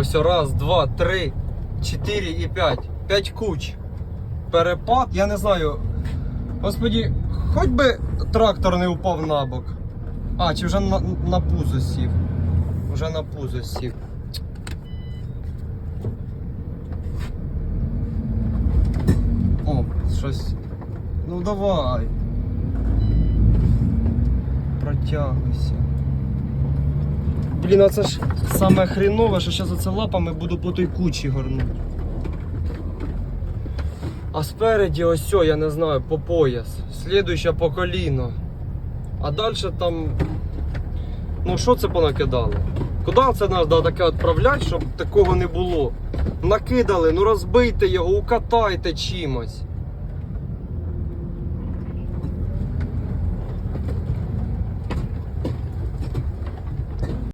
Ось раз, два, три, чотири і п'ять. П'ять куч. Перепад, я не знаю. Господі, хоч би трактор не упав на бок. А, чи вже на, на пузо сів. Вже на пузо сів. О, щось. Ну давай. Протягуйся. Блін, це ж саме хрінове, що зараз оце лапами буду по той кучі горнути. А спереді ось я не знаю, по пояс. Слідуюча по коліно. А далі там. Ну що це понакидало? Куди це треба таке відправляти, щоб такого не було? Накидали, ну розбийте його, укатайте чимось.